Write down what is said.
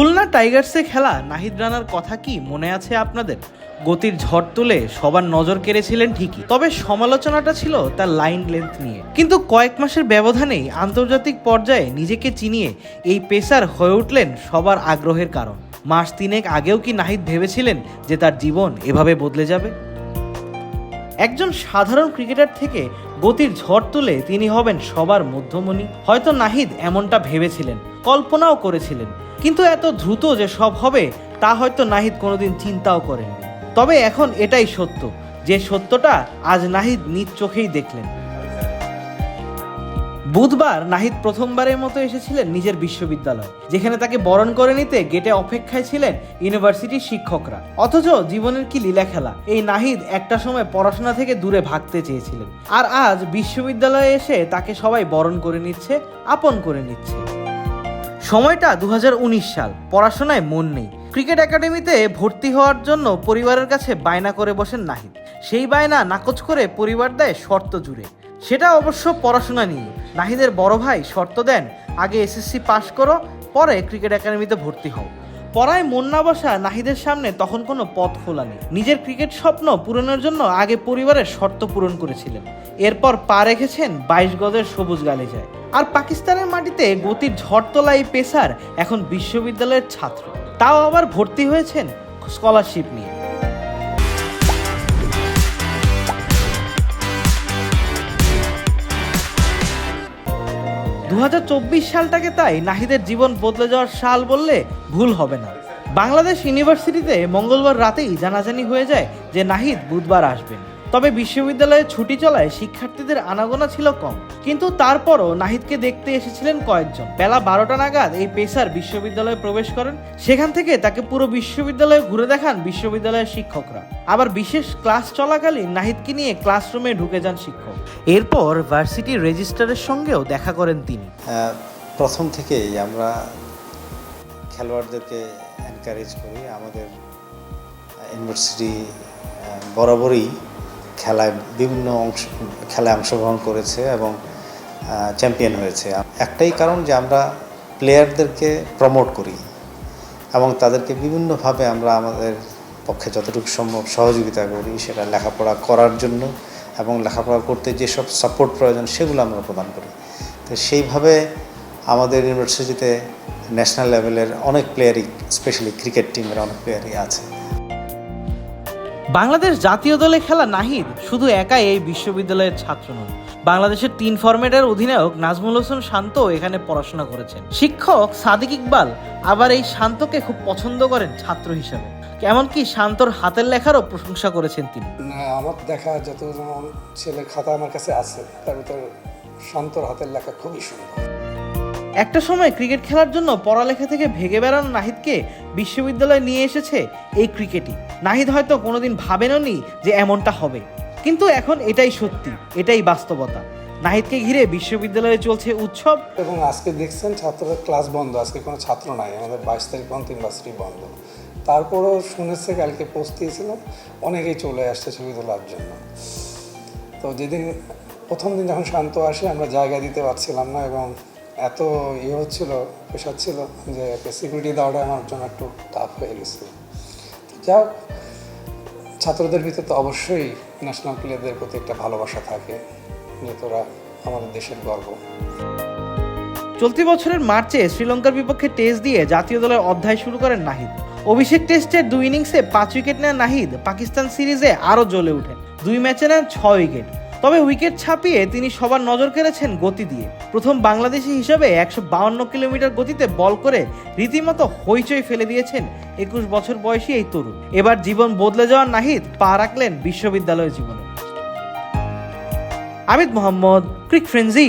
খুলনা টাইগার্সে খেলা নাহিদ রানার কথা কি মনে আছে আপনাদের? গতির ঝড় তুলে সবার নজর কেড়েছিলেন ঠিকই, তবে সমালোচনাটা ছিল তার লাইন লেন্থ নিয়ে। কিন্তু কয়েক মাসের ব্যবধানেই আন্তর্জাতিক পর্যায়ে নিজেকে চিনিয়ে এই পেসার হয়ে উঠলেন সবার আগ্রহের কারণ। মাস তিনেক আগেও কি নাহিদ ভেবেছিলেন যে তার জীবন এভাবে বদলে যাবে? একজন সাধারণ ক্রিকেটার থেকে গতির ঝড় তুলে তিনি হবেন সবার মধ্যমণি। হয়তো নাহিদ এমনটা ভেবেছিলেন, কল্পনাও করেছিলেন কিন্তু এত দ্রুত যে সব হবে, তা হয়তো নাহিদ কোনোদিন চিন্তাও করেননি তবে এখন এটাই সত্য, যে সত্যটা আজ নাহিদ নিজ চোখেই দেখলেন। বুধবার নাহিদ প্রথমবারের মতো এসেছিলেন নিজের বিশ্ববিদ্যালয়, যেখানে তাকে বরণ করে নিতে গেটে অপেক্ষায় ছিলেন ইউনিভার্সিটির শিক্ষকরা। অথচ জীবনের কি লীলা খেলা, এই নাহিদ একটা সময় পড়াশোনা থেকে দূরে ভাগতে চেয়েছিলেন। আর আজ বিশ্ববিদ্যালয়ে এসে তাকে সবাই বরণ করে নিচ্ছে, আপন করে নিচ্ছে। সময়টা দু হাজার উনিশ সাল। পড়াশোনায় মন নেই। ক্রিকেট একাডেমিতে ভর্তি হওয়ার জন্য পরিবারের কাছে বায়না করে বসেন নাহিদ। সেই বায়না নাকচ করে পরিবার দেয় শর্ত জুড়ে। সেটা অবশ্য পড়াশোনা নিয়ে। নাহিদের বড় ভাই শর্ত দেন, আগে এসএসসি পাশ করো, পরে ক্রিকেট একাডেমিতে ভর্তি হও। পড়ায় মন না বসা নাহিদের সামনে তখন কোনো পথ খোলা নেই। নিজের ক্রিকেট স্বপ্ন পূরণের জন্য আগে পরিবারের শর্ত পূরণ করেছিলেন। এরপর পা রেখেছেন বাইশ গজের সবুজ গালিচায়। আর পাকিস্তানের মাটিতে গতির ঝড় তোলা এই পেসার এখন বিশ্ববিদ্যালয়ের ছাত্র। তাও আবার ভর্তি হয়েছেন স্কলারশিপ নিয়ে। দু হাজার চব্বিশ সালটাকে তাই নাহিদের জীবন বদলে যাওয়ার সাল বললে ভুল হবে না। বাংলাদেশ ইউনিভার্সিটিতে মঙ্গলবার রাতেই জানাজানি হয়ে যায় যে নাহিদ বুধবার আসবেন। তবে বিশ্ববিদ্যালয়ে ছুটি চলায় শিক্ষার্থীদের আনাগোনা ছিল কম। কিন্তু তারপরও নাহিদকে দেখতে এসেছিলেন কয়েকজন। বেলা বারোটা নাগাদ এই পেসার বিশ্ববিদ্যালয়ে প্রবেশ করেন। সেখান থেকে তাকে পুরো বিশ্ববিদ্যালয়ে ঘুরে দেখান বিশ্ববিদ্যালয়ের শিক্ষকরা। আবার বিশেষ ক্লাস চলাকালীন নাহিদকে নিয়ে ক্লাসরুমে ঢুকে যান শিক্ষক। এরপর ভার্সিটির রেজিস্ট্রারের সঙ্গেও দেখা করেন তিনি। প্রথম থেকেই আমরা খেলোয়াড়দেরকে এনকারেজ করি। আমাদের ইউনিভার্সিটি বরাবরই খেলায় বিভিন্ন অংশ, খেলায় অংশগ্রহণ করেছে এবং চ্যাম্পিয়ন হয়েছে। একটাই কারণ যে আমরা প্লেয়ারদেরকে প্রমোট করি এবং তাদেরকে বিভিন্নভাবে আমরা আমাদের পক্ষে যতটুকু সম্ভব সহযোগিতা করি, সেটা লেখাপড়া করার জন্য এবং লেখাপড়া করতে যেসব সাপোর্ট প্রয়োজন সেগুলো আমরা প্রদান করি। তো সেইভাবে আমাদের ইউনিভার্সিটিতে ন্যাশনাল লেভেলের অনেক প্লেয়ারই স্পেশালি ক্রিকেট টিমের অনেক প্লেয়ারই আছে। বাংলাদেশ জাতীয় দলে খেলা নাহিদ শুধু একাই এই বিশ্ববিদ্যালয়ের ছাত্র নন বাংলাদেশের তিন ফরম্যাটের অধিনায়ক নাজমুল হোসেন শান্ত এখানে পড়াশোনা করেছেন। শিক্ষক সাদিক ইকবাল আবার এই শান্তকে খুব পছন্দ করেন ছাত্র হিসেবে। এমনকি শান্তর হাতের লেখারও প্রশংসা করেছেন তিনি। আমার দেখা যত ছেলের খাতা আমার কাছে আছে, তার ভিতরে শান্তর হাতের লেখা খুবই সুন্দর। একটা সময় ক্রিকেট খেলার জন্য পড়ালেখা থেকে ভেগে বেড়ানো নাহিদকে বিশ্ববিদ্যালয়ে নিয়ে এসেছে এই ক্রিকেটই। নাহিদ হয়তো কোনোদিন ভাবেননি যে এমনটা হবে। কিন্তু এখন এটাই সত্যি, এটাই বাস্তবতা। নাহিদকে ঘিরে বিশ্ববিদ্যালয়ে চলছে উৎসব। এবং আজকে দেখছেন ছাত্রদের ক্লাস বন্ধ, আজকে কোনো ছাত্র নাই, আমাদের বাইশ তারিখ পর্যন্ত ইউনিভার্সিটি বন্ধ। তারপরেও শুনেছে, কালকে পোস্ট দিয়েছিল, অনেকেই চলে আসছে ছবি তোলার জন্য। তো যেদিন প্রথম দিন যখন শান্ত আসে, আমরা জায়গা দিতে পারছিলাম না এবং এত ইয়ে হচ্ছিল, প্রেশার ছিল যে সিকিউরিটি দেওয়াটা আমার জন্য একটু টাফ হয়ে গেছে যাক ছাত্রদের ভিতরে তো অবশ্যই ন্যাশনাল প্লেয়ারদের প্রতি একটা ভালোবাসা থাকে, যে তোরা আমাদের দেশের গর্ব। চলতি বছরের মার্চে শ্রীলঙ্কার বিপক্ষে টেস্ট দিয়ে জাতীয় দলের অধ্যায় শুরু করেন নাহিদ। অভিষেক টেস্টের দুই ইনিংসে পাঁচ উইকেট নেন নাহিদ। পাকিস্তান সিরিজে আরও জ্বলে ওঠেন। দুই ম্যাচে নেন ছয় উইকেট। তবে উইকেট ছাপিয়ে তিনি সবার নজর কেড়েছেন গতি দিয়ে। প্রথম বাংলাদেশি হিসেবে একশো বাউন্ন কিলোমিটার গতিতে বল করে রীতিমতো হইচই ফেলে দিয়েছেন একুশ বছর বয়সী এই তরুণ। এবার জীবন বদলে যাওয়ার নাহিদ পা রাখলেন বিশ্ববিদ্যালয়ের জীবনে। আমিদ মোহাম্মদ, ক্রিক ফ্রেন্সি।